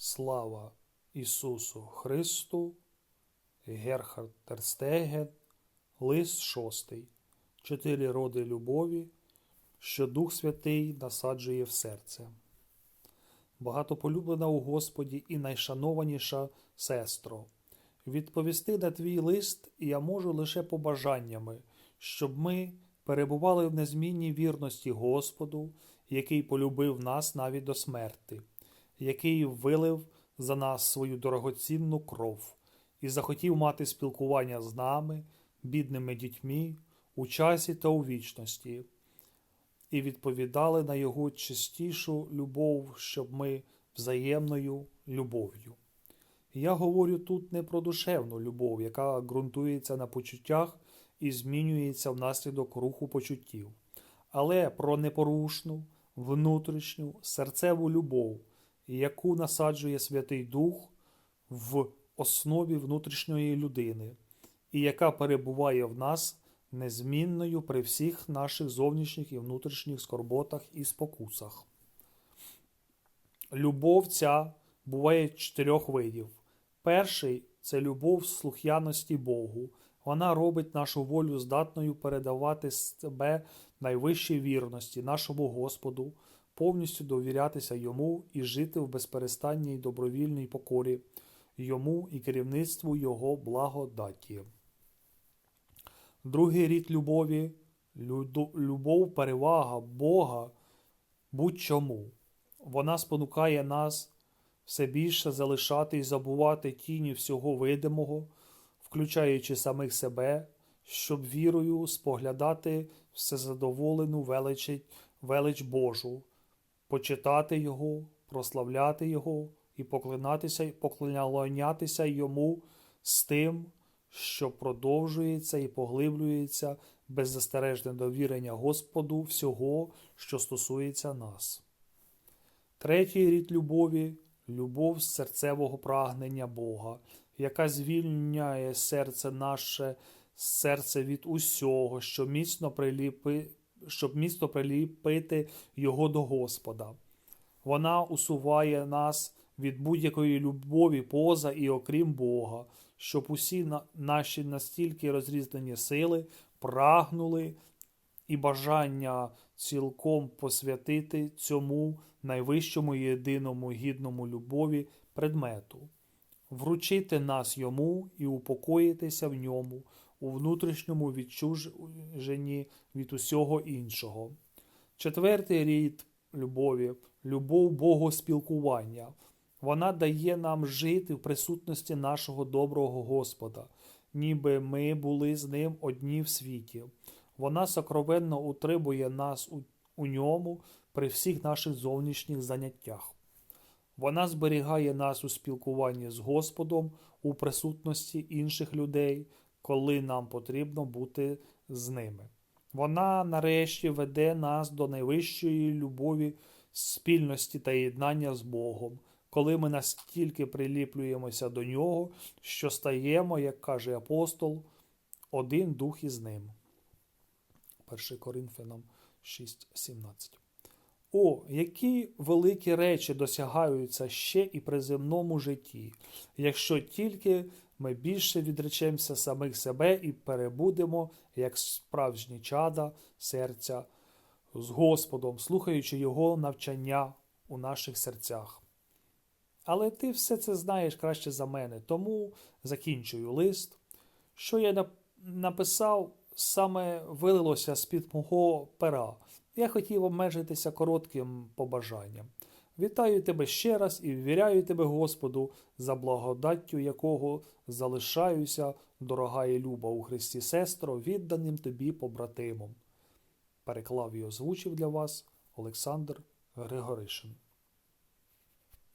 Слава Ісусу Христу, Герхард Терстеген, Лист шостий. Чотири роди любові, що Дух Святий насаджує в серце. Багатополюблена у Господі і найшанованіша сестро. Відповісти на твій лист я можу лише побажаннями, щоб ми перебували в незмінній вірності Господу, який полюбив нас навіть до смерти, який вилив за нас свою дорогоцінну кров і захотів мати спілкування з нами, бідними дітьми, у часі та у вічності, і відповідали на його чистішу любов, щоб ми взаємною любов'ю. Я говорю тут не про душевну любов, яка ґрунтується на почуттях і змінюється внаслідок руху почуттів, але про непорушну, внутрішню, серцеву любов, яку насаджує Святий Дух в основі внутрішньої людини, і яка перебуває в нас незмінною при всіх наших зовнішніх і внутрішніх скорботах і спокусах. Любов ця буває чотирьох видів. Перший це любов слух'яності Богу. Вона робить нашу волю здатною передавати себе найвищій вірності, нашому Господу, повністю довірятися Йому і жити в безперестанній добровільній покорі Йому і керівництву Його благодаті. Другий рід любові любов, перевага Бога будь-чому. Вона спонукає нас все більше залишати і забувати тіні всього видимого, включаючи самих себе, щоб вірою споглядати всезадоволену велич, велич Божу, почитати Його, прославляти Його і поклонятися, поклонятися Йому з тим, що продовжується і поглиблюється беззастережне довірення Господу всього, що стосується нас. Третій рід любові любов з серцевого прагнення Бога, яка звільняє серце наше, серце від усього, що міцно приліпи, щоб міцно приліпити його до Господа. Вона усуває нас від будь-якої любові поза і окрім Бога, щоб усі наші настільки розрізнені сили прагнули і бажання цілком посвятити цьому найвищому і єдиному гідному любові предмету, вручити нас йому і упокоїтися в ньому, у внутрішньому відчуженні від усього іншого. Четвертий рід любові любов Богоспілкування. Вона дає нам жити в присутності нашого доброго Господа, ніби ми були з ним одні в світі. Вона сокровенно утримує нас у, у ньому при всіх наших зовнішніх заняттях. Вона зберігає нас у спілкуванні з Господом у присутності інших людей, коли нам потрібно бути з ними. Вона нарешті веде нас до найвищої любові, спільності та єднання з Богом, коли ми настільки приліплюємося до Нього, що стаємо, як каже апостол, один дух із ним. 1 Коринфянам 6,17. О, які великі речі досягаються ще і при земному житті, якщо тільки ми більше відречемося самих себе і перебудемо, як справжні чада серця з Господом, слухаючи Його навчання у наших серцях. Але ти все це знаєш краще за мене, тому закінчую лист. Що я написав, саме вилилося з-під мого пера. Я хотів обмежитися коротким побажанням. Вітаю тебе ще раз і ввіряю тебе, Господу, за благодаттю якого залишаюся, дорога і люба у Христі сестро, відданим тобі побратимом. Переклав і озвучив для вас Олександр Григоришин.